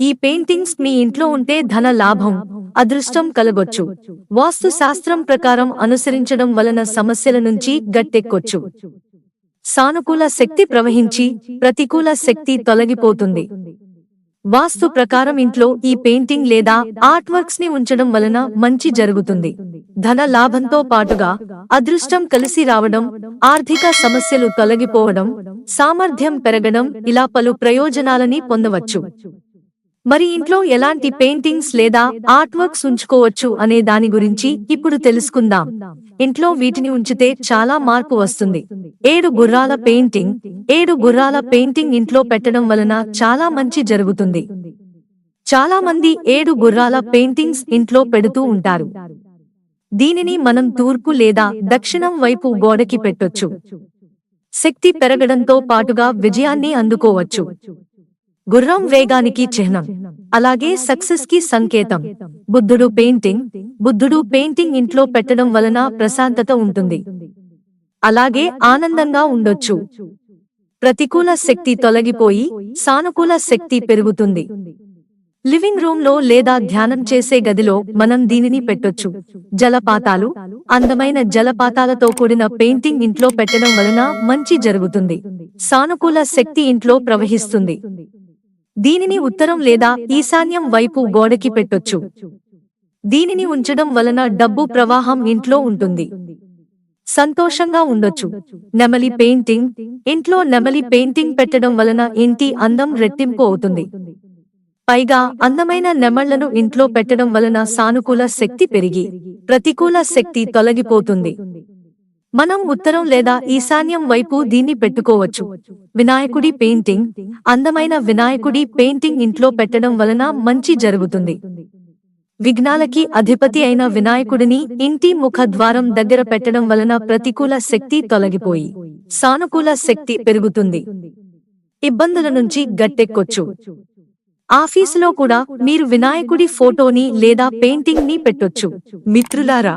ఈ పెయింటింగ్స్ మీ ఇంట్లో ఉంటే ధన లాభం అదృష్టం కలగొచ్చు. వాస్తు శాస్త్రం ప్రకారం అనుసరించడం వలన సమస్యల నుంచి గట్టెక్కొచ్చు. సానుకూల శక్తి ప్రవహించి ప్రతికూల శక్తి తొలగిపోతుంది. వాస్తు ప్రకారం ఇంట్లో ఈ పెయింటింగ్ లేదా ఆర్ట్ వర్క్స్ని ఉంచడం వలన మంచి జరుగుతుంది. ధన లాభంతో పాటుగా అదృష్టం కలిసి రావడం ఆర్థిక సమస్యలు తొలగిపోవడం సామర్థ్యం పెరగడం ఇలా పలు ప్రయోజనాలని పొందవచ్చు. మరి ఇంట్లో ఎలాంటి పెయింటింగ్స్ లేదా ఆర్ట్ వర్క్స్ ఉంచుకోవచ్చు అనే దాని గురించి ఇప్పుడు తెలుసుకుందాం. ఇంట్లో వీటిని ఉంచితే చాలా మార్పు వస్తుంది. ఏడు గుర్రాల పెయింటింగ్ ఏడు గుర్రాల పెయింటింగ్ ఇంట్లో పెట్టడం వలన చాలా మంచి జరుగుతుంది. చాలా మంది ఏడు గుర్రాల పెయింటింగ్స్ ఇంట్లో పెడుతూ ఉంటారు. దీనిని మనం తూర్పు లేదా దక్షిణం వైపు గోడకి పెట్టొచ్చు. శక్తి పెరగడంతో పాటుగా విజయాన్ని అందుకోవచ్చు. గుర్రం వేగానికి చిహ్నం. అలాగే సక్సెస్కి సంకేతం. బుద్ధుడు పెయింటింగ్. బుద్ధుడు పెయింటింగ్ ఇంట్లో పెట్టడం వలన ప్రశాంతత ఉంటుంది. అలాగే ఆనందంగా ఉండొచ్చు. ప్రతికూల శక్తి తొలగిపోయి సానుకూల శక్తి పెరుగుతుంది. లివింగ్ రూమ్లో లేదా ధ్యానం చేసే గదిలో మనం దీనిని పెట్టొచ్చు. జలపాతాలు. అందమైన జలపాతాలతో కూడిన పెయింటింగ్ ఇంట్లో పెట్టడం వలన మంచి జరుగుతుంది. సానుకూల శక్తి ఇంట్లో ప్రవహిస్తుంది. దీనిని ఉత్తరం లేదా ఈశాన్యం వైపు గోడకి పెట్టొచ్చు. దీనిని ఉంచడం వలన డబ్బు ప్రవాహం ఇంట్లో ఉంటుంది. సంతోషంగా ఉండొచ్చు. నెమలి పెయింటింగ్ ఇంట్లో నెమలి పెయింటింగ్ పెట్టడం వలన ఇంటి అందం రెట్టింపు అవుతుంది. పైగా అందమైన నెమళ్ళను ఇంట్లో పెట్టడం వలన సానుకూల శక్తి పెరిగి ప్రతికూల శక్తి తొలగిపోతుంది. మనం ఉత్తరం లేదా ఈశాన్యం వైపు దీన్ని పెట్టుకోవచ్చు. వినాయకుడి పెయింటింగ్ అందమైన వినాయకుడి పెయింటింగ్ ఇంట్లో పెట్టడం వలన మంచి జరుగుతుంది. విఘ్నాలకి అధిపతి అయిన వినాయకుడిని ఇంటి ముఖద్వారం దగ్గర పెట్టడం వలన ప్రతికూల శక్తి తొలగిపోయి సానుకూల శక్తి పెరుగుతుంది. ఇబ్బందుల నుంచి గట్టెక్కొచ్చు. ఆఫీసులో కూడా మీరు వినాయకుడి ఫోటోని లేదా పెయింటింగ్ని పెట్టొచ్చు. మిత్రులారా